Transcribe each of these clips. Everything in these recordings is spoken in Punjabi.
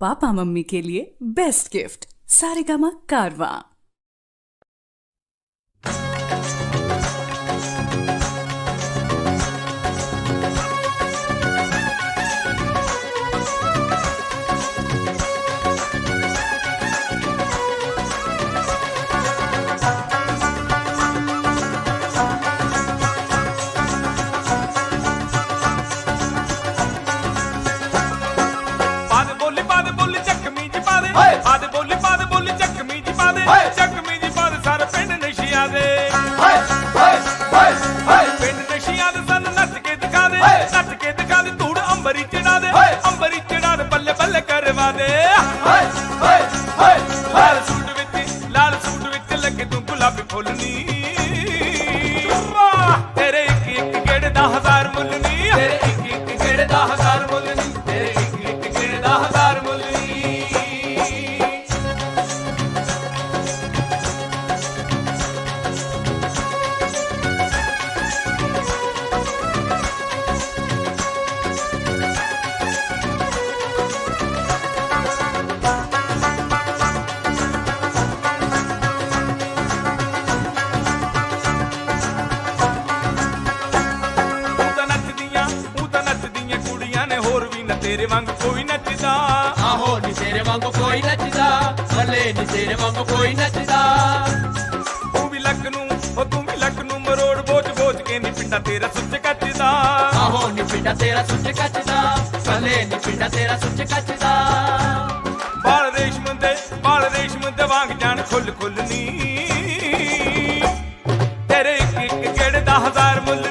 پاپا ممی کے لیے بیسٹ گفٹ سارے گاما کارواں ਹਾਏ ਚੱਕਮੀ ਦੀ ਦੇ ਦੇ ਕੇ ਕੇ ਧੂੜ ਅੰਬਰੀ ਚੜਾ ਦੇ ਅੰਬਰੀ ਚੜਾ ਬੱਲੇ ਬੱਲੇ ਕਰਵਾ ਦੇ ਲਾਲ ਸੂਟ ਵਿੱਚ ਲਾਲ ਸੂਟ ਵਿੱਚ ਲੱਗੇ ਤੂੰ ਗੁਲਾਬੀ ਫੁੱਲਨੀ ਕੋਈ ਨੱਚਦਾ ਤੂੰ ਵੀ ਲੱਕ ਨੂੰ ਉਹ ਤੂੰ ਵੀ ਲੱਕ ਨੂੰ ਮਰੋੜ ਬੋਝ ਬੋਝ ਕੇ ਨਹੀਂ ਪਿੰਡਾ ਤੇਰਾ ਸੁੱਚ ਕੱਚਦਾ ਆਹੋ ਨਹੀਂ ਪਿੰਡਾ ਤੇਰਾ ਸੁੱਚ ਕੱਚਦਾ ਕਲੇ ਨਹੀਂ ਪਿੰਡਾ ਤੇਰਾ ਸੁੱਚ ਕੱਚਦਾ ਬਾਲ ਰੇਸ਼ਮ ਦੇ ਬਾਲ ਰੇਸ਼ਮ ਦੇ ਵਾਂਗ ਜਾਣ ਖੁੱਲ ਖੁੱਲ ਨੀ ਤੇਰੇ ਇੱਕ ਇੱਕ ਗੇੜ ਦਾ ਹਜ਼ਾਰ ਮੁੱਲ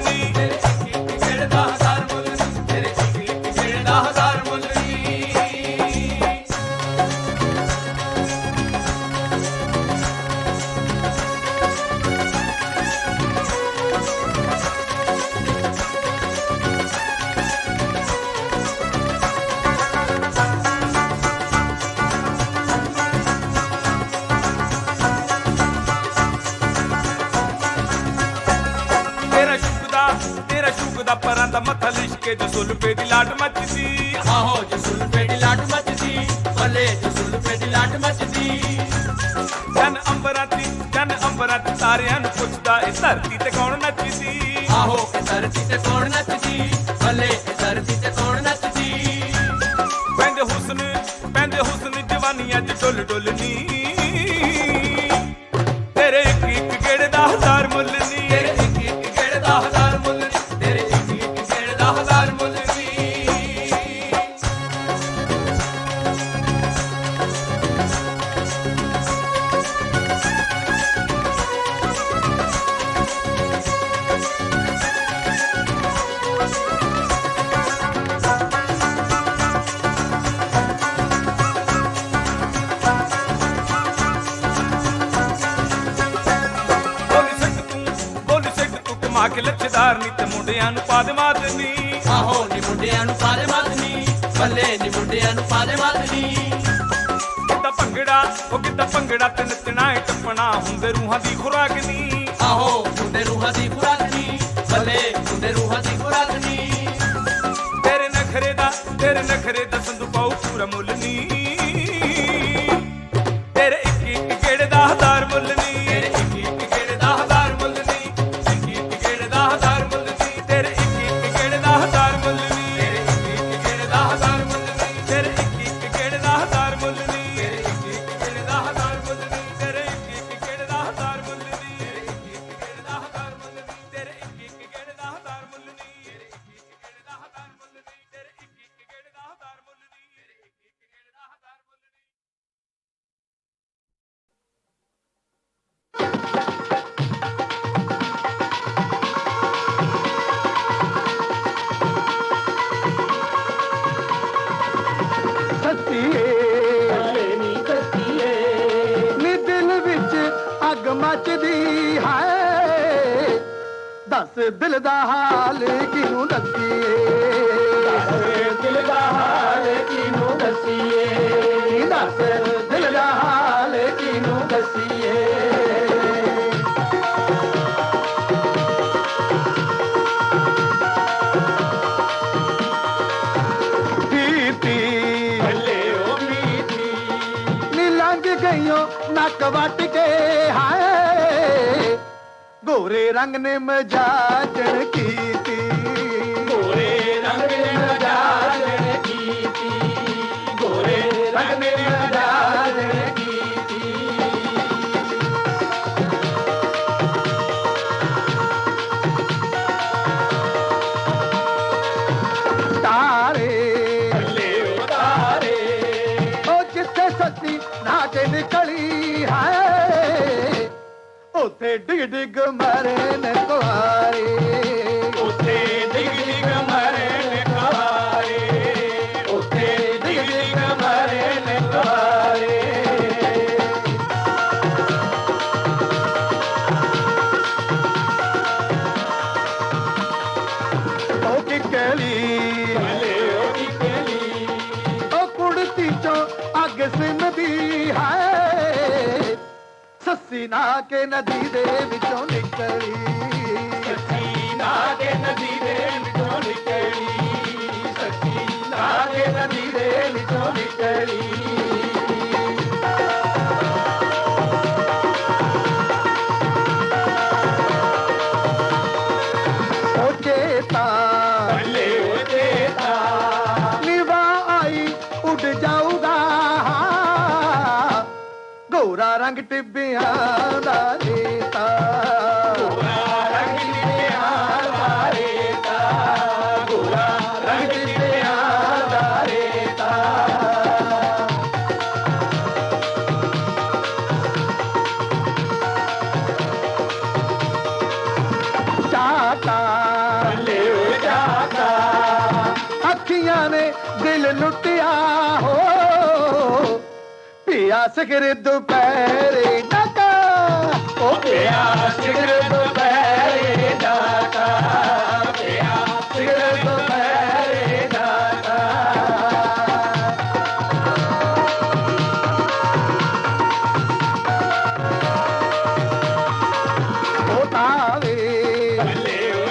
ਦਾ ਪਰਾਂ ਦਾ ਮੱਥਾ ਲਿਸ਼ਕੇ ਜਸੁਲਫੇ ਦੀ ਲਾਟ ਮੱਚਦੀ ਆਹੋ ਜਸੁਲਫੇ ਦੀ ਲਾਟ ਮੱਚਦੀ ਭਲੇ ਜਸੁਲਫੇ ਦੀ ਲਾਟ ਮੱਚਦੀ ਜਨ ਅੰਬਰਾਤੀ ਜਨ ਅੰਬਰਾਤੀ ਸਾਰਿਆਂ ਨੂੰ ਪੁੱਛਦਾ ਏ ਧਰਤੀ ਤੇ ਕੌਣ ਨੱਚਦੀ ਆਹੋ ਧਰਤੀ ਤੇ ਕੌਣ ਨੱਚਦੀ ਭਲੇ ਧਰਤੀ ਤੇ ਕੌਣ ਨੱਚਦੀ ਪੈਂਦੇ ਹੁਸਨ ਪੈਂਦੇ ਹੁਸਨ ਜਵਾਨੀਆਂ ਚ ਡੁੱਲ ਡੁੱਲਨੀ ਮੁੰਡਿਆਂ ਨੂੰ ਪਾ ਪਾਦੇ ਮਾਦਨੀ ਆਹੋ ਨੀ ਮੁੰਡਿਆਂ ਨੂੰ ਪਾ ਪਾਦੇ ਮਾਦਨੀ ਬੱਲੇ ਨੀ ਮੁੰਡਿਆਂ ਨੂੰ ਪਾ ਪਾਦੇ ਮਾਦਨੀ ਕਿੱਦਾਂ ਭੰਗੜਾ ਉਹ ਕਿੱਦਾਂ ਭੰਗੜਾ ਤੇ ਨੱਚਣਾ ਏ ਟੱਪਣਾ ਹੁੰਦੇ ਰੂਹਾਂ ਦੀ ਖੁਰਾਕ ਨੀ ਆਹੋ ਹੁੰਦੇ ਰੂਹਾਂ ਦੀ ਖੁਰਾਕ ਨੀ ਬੱਲੇ ਹੁੰਦੇ ਰੂਹਾਂ ਦੀ ਖੁਰਾਕ ਨੀ ਤੇਰੇ ਨਖਰੇ ਦਾ ਤੇਰੇ ਨਖਰੇ ਦਾ ਸੰਦੂ ਪਾਉ ਪੂਰਾ ਮੁੱਲ ਗੋਰੇ ਰੰਗ ਨੇ ਮਜਾਜਣ ਕੀਤੀ ਗੋਰੇ ਰੰਗ ਨੇ ਮਜਾਜਣ ਕੀਤੀ ਗੋਰੇ ਰੰਗ ਨੇ ਉੱਥੇ ਡਿਗ ਡਿਗ ਮਾਰੇ ਨੇ ਕੁਆਰੇ ਨਾ ਕੇ ਨਦੀ ਦੇ ਵਿੱਚੋਂ ਨਿਕਲੀ ਸੱਚੀ ਨਾ ਕੇ ਨਦੀ ਦੇ ਵਿੱਚੋਂ ਨਿਕਲੀ ਸੱਚੀ ਨਾ ਕੇ ਨਦੀ ਦੇ ਵਿੱਚੋਂ ਨਿਕਲੀ ਪਿਆਸ ਕਿਰ ਦੁਪਹਿਰੇ ਨਾਕਾ ਓ ਪਿਆਸ ਕਿਰ ਦੁਪਹਿਰੇ ਨਾਕਾ ਦੁਪਹਿਰੇ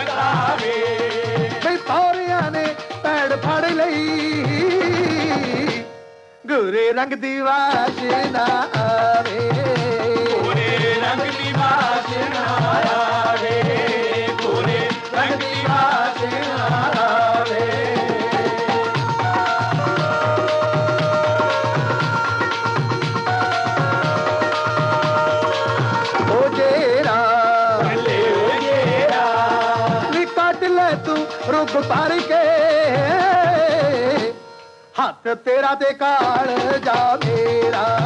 ਬੱਲੇ ਤੇ ਨੇ ਪੈੜ ਫੜ ਲਈ ਰੰਗ ਦੀ ਨਾ ਆਵੇ ਪੂਰੇ ਰੰਗ ਦੀ ਬਾਸ਼ਨਾ ਆਵੇ ਪੂਰੇ ਰੰਗ ਦੀ ਬਾਸ਼ਨਾ ਓ ਜੇਰਾ ਬੱਲੇ ਓ ਜੇਰਾ ਵੀ ਲੈ ਤੂੰ ਰੁੱਖ ਪਰ ਕੇ ਹੱਥ ਤੇਰਾ ਤੇ ਕਾਲ ਜਾ ਮੇਰਾ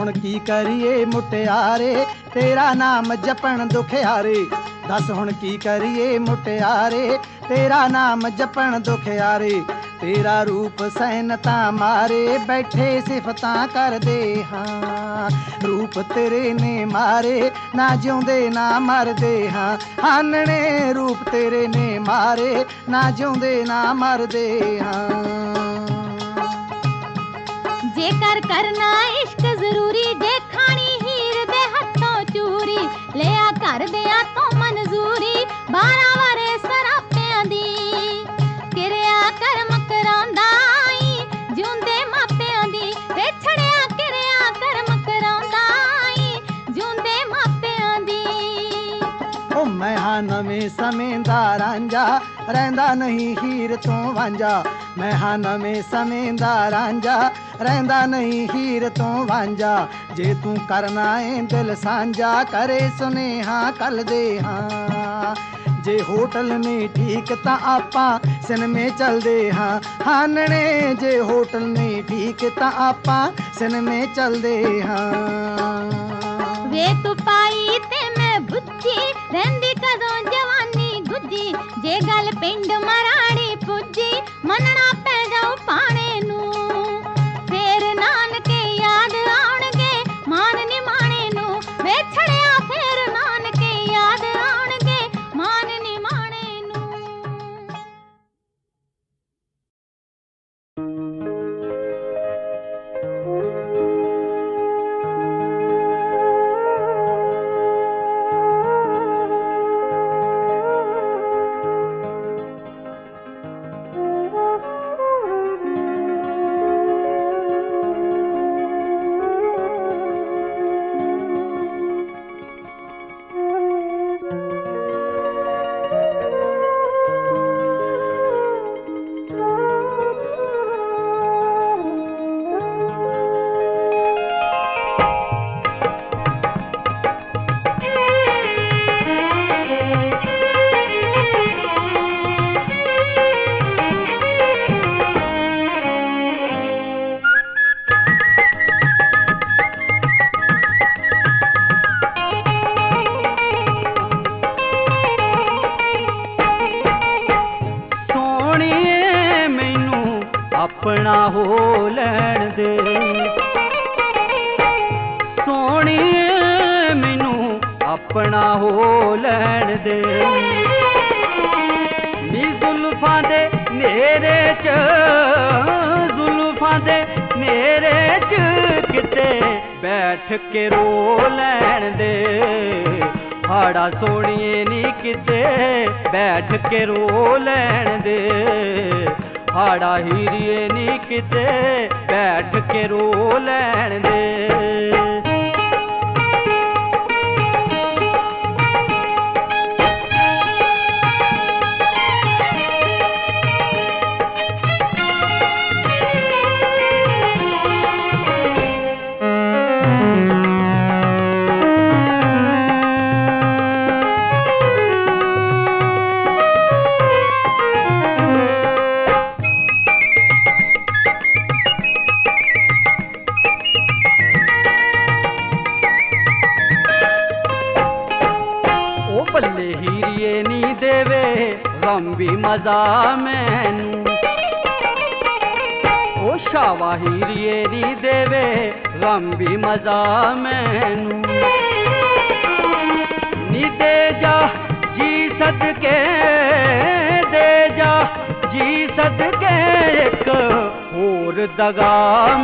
ਹੁਣ ਕੀ ਕਰੀਏ ਮੁਟਿਆਰੇ ਤੇਰਾ ਨਾਮ ਜਪਣ ਦੁਖਿਆਰੇ ਦੱਸ ਹੁਣ ਕੀ ਕਰੀਏ ਮੁਟਿਆਰੇ ਤੇਰਾ ਨਾਮ ਜਪਣ ਦੁਖਿਆਰੇ ਤੇਰਾ ਰੂਪ ਸਹਿਨਤਾ ਮਾਰੇ ਬੈਠੇ ਸਿਫਤਾਂ ਕਰਦੇ ਹਾਂ ਰੂਪ ਤੇਰੇ ਨੇ ਮਾਰੇ ਨਾ ਜਿਉਂਦੇ ਨਾ ਮਰਦੇ ਹਾਂ ਹਾਨਣੇ ਰੂਪ ਤੇਰੇ ਨੇ ਮਾਰੇ ਨਾ ਜਿਉਂਦੇ ਨਾ ਮਰਦੇ ਹਾਂ ਜੇਕਰ ਕਰਨਾ ਇਸ਼ਕ ਜ਼ਰੂਰੀ ਦੇਖਾਣੀ ਹੀਰ ਦੇ ਹੱਥੋਂ ਚੂਰੀ ਲਿਆ ਕਰ ਦਿਆ ਤੋਂ ਮਨਜ਼ੂਰੀ ਬਾਰਾ ਵਾਰੇ ਸਰਾਪਿਆਂ ਦੀ ਕਿਰਿਆ ਕਰਮ ਕਰਾਉਂਦਾ ਈ ਜਿਉਂਦੇ ਮਾਪਿਆਂ ਦੀ ਵੇਛੜਿਆ ਕਿਰਿਆ ਕਰਮ ਕਰਾਉਂਦਾ ਈ ਜਿਉਂਦੇ ਮਾਪਿਆਂ ਦੀ ਓ ਮੈਂ ਹਾਂ ਨਵੇਂ ਸਮੇਂ ਦਾ ਰਾਂਝਾ ਰਹਿੰਦਾ ਨਹੀਂ ਹੀਰ ਤੋਂ ਵਾਂਝਾ میں نے جی ہوٹل میں ٹھیک تاپ سن میں چلتے ہاں மன்னனா ਉੱਠ ਕੇ ਰੋ ਲੈਣ ਦੇ ਹਾੜਾ ਸੋਣੀਏ ਨੀ ਕਿਤੇ ਬੈਠ ਕੇ ਰੋ ਲੈਣ ਦੇ ਹਾੜਾ ਹੀਰੀਏ ਨੀ ਕਿਤੇ ਬੈਠ ਕੇ ਰੋ ਲੈਣ ਦੇ ਮਜ਼ਾ ਮੈਨੂੰ ਉਹ ਸ਼ਾਵਾਹੀਰੀਏ ਦੀ ਦੇਵੇ ਗਮ ਵੀ ਮਜ਼ਾ ਮੈਨੂੰ ਨੀ ਜਾ ਜੀ ਸਦਕੇ ਦੇ ਜਾ ਜੀ ਸਦਕੇ ਇੱਕ ਹੋਰ ਦਗਾ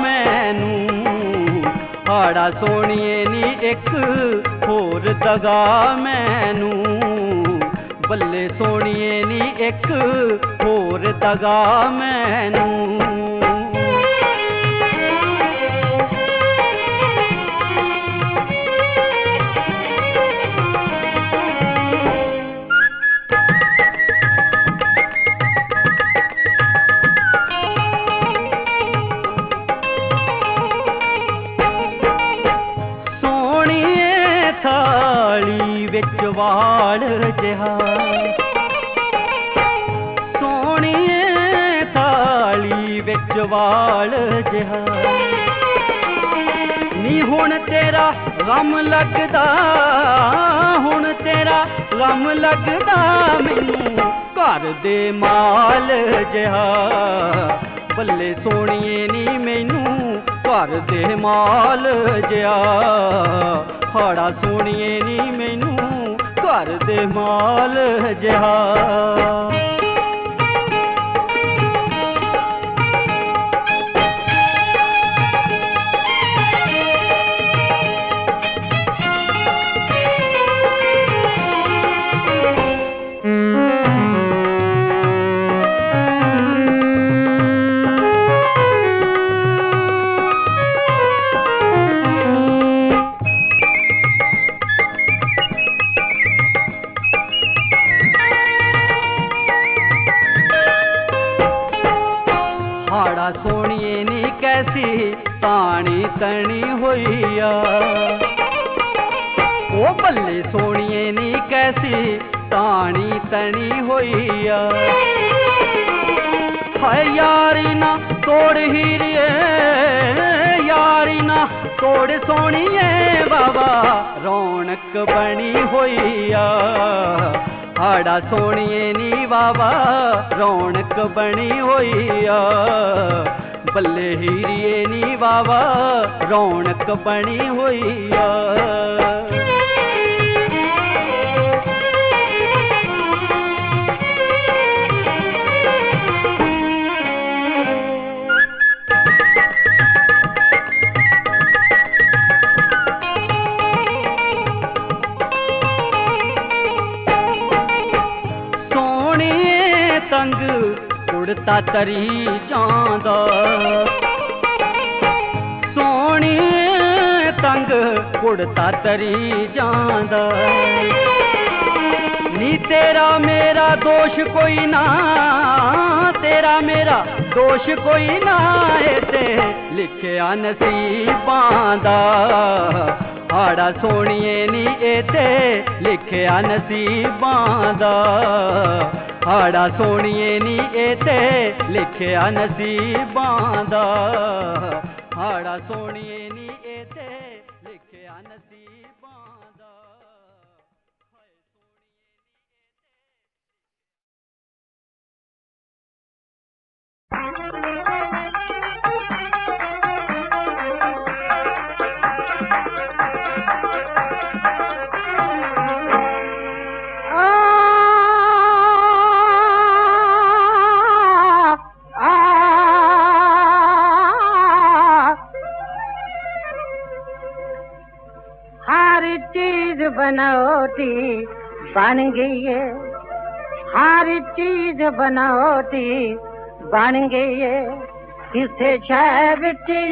ਮੈਨੂੰ ਹਾੜਾ ਸੋਣੀਏ ਨੀ ਇੱਕ ਹੋਰ ਦਗਾ ਮੈਨੂੰ ਸੋਣੀਏ ਨੀ ਇੱਕ ਹੋਰ ਤਗਾ ਮੈਨੂੰ ਦੇ ਮਾਲ ਜਹਾ ਬੱਲੇ ਸੋਣੀਏ ਨੀ ਮੈਨੂੰ ਘਰ ਦੇ ਮਾਲ ਜਹਾ ਹਾੜਾ ਸੋਣੀਏ ਨੀ ਮੈਨੂੰ ਘਰ ਦੇ ਮਾਲ ਜਹਾ ਕਣੀ ਹੋਈਆ ਉਹ ਬੱਲੇ ਸੋਣੀਏ ਨੀ ਕੈਸੀ ਤਾਣੀ ਤਣੀ ਹੋਈਆ ਹਾਏ ਯਾਰੀ ਨਾ ਤੋੜ ਹੀਰੀਏ ਯਾਰੀ ਨਾ ਤੋੜ ਸੋਣੀਏ ਬਾਬਾ ਰੌਣਕ ਬਣੀ ਹੋਈਆ ਆੜਾ ਸੋਣੀਏ ਨੀ ਬਾਬਾ ਰੌਣਕ ਬਣੀ ਹੋਈਆ ਬੱਲੇ ਹੀਰੀਏ ਨੀ ਵਾਵਾ ਰੌਣਕ ਬਣੀ ਹੋਈ ਆ ਉੜਤਾ ਤਰੀ ਜਾਂਦਾ ਸੋਹਣੀ ਤੰਗ ਉੜਤਾ ਤਰੀ ਜਾਂਦਾ ਨੀ ਤੇਰਾ ਮੇਰਾ ਦੋਸ਼ ਕੋਈ ਨਾ ਤੇਰਾ ਮੇਰਾ ਦੋਸ਼ ਕੋਈ ਨਾ ਏ ਤੇ ਲਿਖਿਆ ਨਸੀਬਾਂ ਦਾ ਆੜਾ ਸੋਣੀਏ ਨੀ ਏ ਤੇ ਲਿਖਿਆ ਨਸੀਬਾਂ ਦਾ ਹਾੜਾ ਸੋਣੀਏ ਨੀ ਇਹ ਤੇ ਲਿਖਿਆ ਨਸੀਬਾਂ ਦਾ ਹਾੜਾ ਸੋਣੀਏ بن گئی ہے ہر چیز بناوٹی بن گئی ہے کسی شاید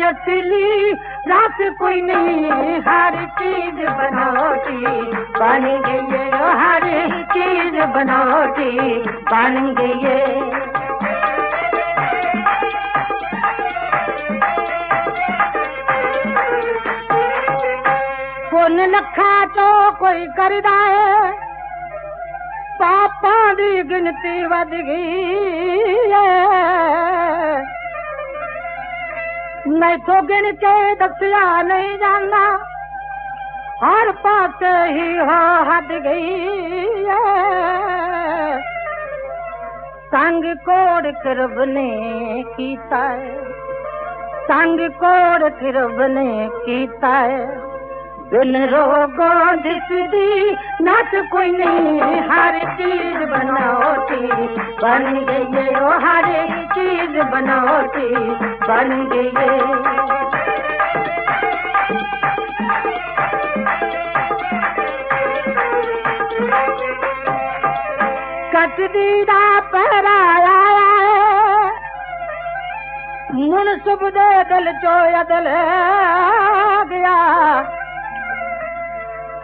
اصلی رات کوئی نہیں ہر چیز بناوٹی بن گئی ہر چیز بناوٹی بن گئی پو لکھا کراپا کی گنتی بج گئی نہیں تو گنتی دسیا نہیں جانا ہر پاس ہی ہد گئی سنگ کھوڑ کر سنگ کور کرب نے کیتا ہے رو گود روگوی نات کوئی نہیں ہر چیز بنوتی بن گئی لو ہر چیز بنو تھی بن گئی کٹ دیدا من منصب دے دل چویا دل گیا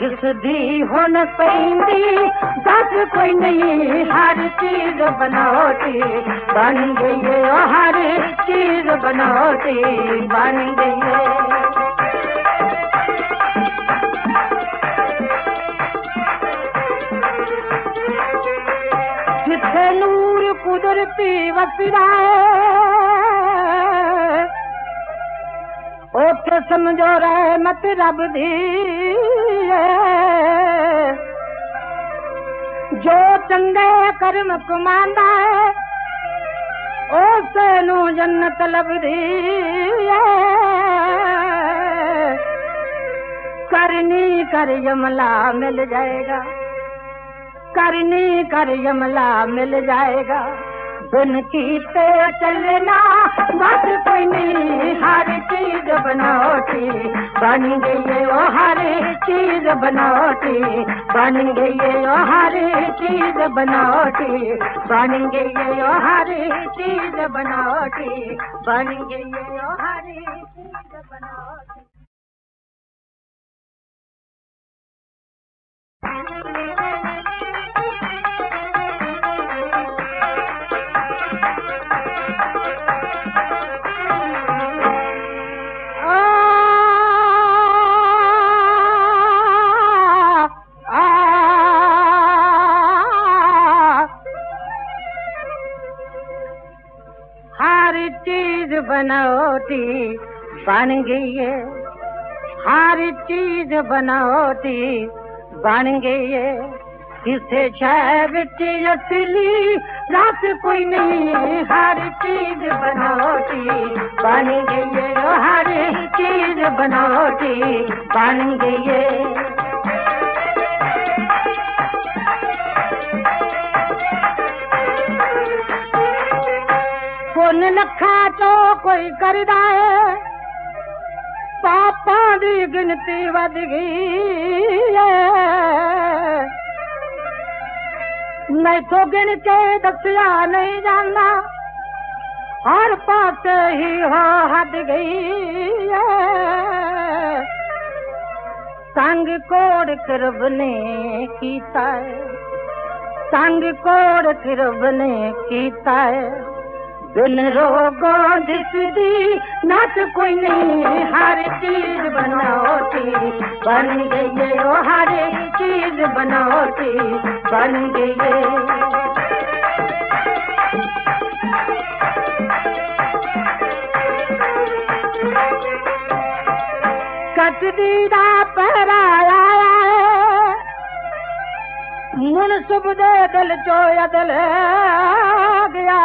کس دی پیندی دس کوئی نہیں ہر چیز بناوٹی بن گئی ہر چیز بناوٹی بن گئی جس نور قدرتی پی اوکے سمجھو رحمت رب دی جو چنگے کرم کماندا ہے اس نو جنت لبدی ہے کرنی کر یملا مل جائے گا کرنی کر یملا مل جائے گا بن کی چلنا بس ہر چیز بناوٹی بن گئی وہ ہر چیز بناوٹی بن گئی وہ ہر چیز بناوٹی بن گئی وہ ہر چیز بناوٹی بن گئی وہ ہر چیز بناوٹی Thank you. چیز بناوٹی بن گئی ہے ہر چیز بناوٹی بن گئی کسی شاید بچے لسلی رس کوئی نہیں ہر چیز بناوٹی بن گئی ہے ہر چیز بناوٹی بن گئی ہے نکھا چو کوئی کراپا کی گنتی بج گئی نہیں تو گنتے دسیا نہیں جانا ہر پاس ہی ہد گئی سنگ کور کرب نہیں سنگ کور کرب نے کیتا ہے دل رو روگو دی نات کوئی نہیں ہر چیز بنوتی بن گئی وہ ہر چیز بنوتی بن گئی پہرایا من سب دے دل چویا دل گیا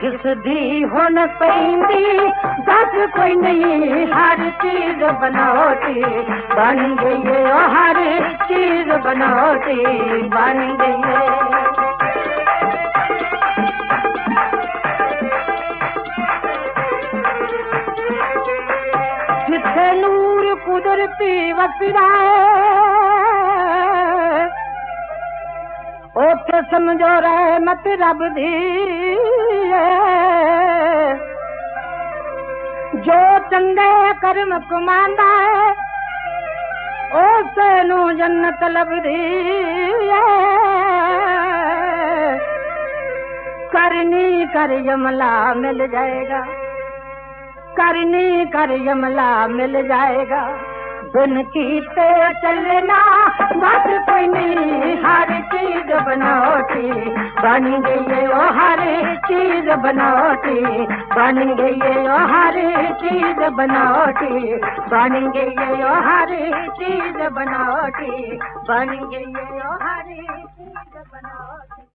جس دی ہون پہ دس کوئی نہیں ہر چیز بناوٹی بن گئی ہر چیز بناوٹی بن گئی جس نور قدرتی وسدا وقت اسمجو را مت رب دی ਹੈ ਕਰਨੀ ਕਰ ਯਮਲਾ ਮਿਲ ਜਾਏਗਾ ਕਰਨੀ ਕਰ ਯਮਲਾ ਮਿਲ ਜਾਏਗਾ जाए ਕੀਤੇ न مت کوئی نہیں ہر چیز بناوٹی بن گئی وہ ہر چیز بناوٹی بن گئی وہ ہر چیز بناوٹی بن گئی وہ ہر چیز بناوٹی بن گئی وہ ہر چیز بناوٹی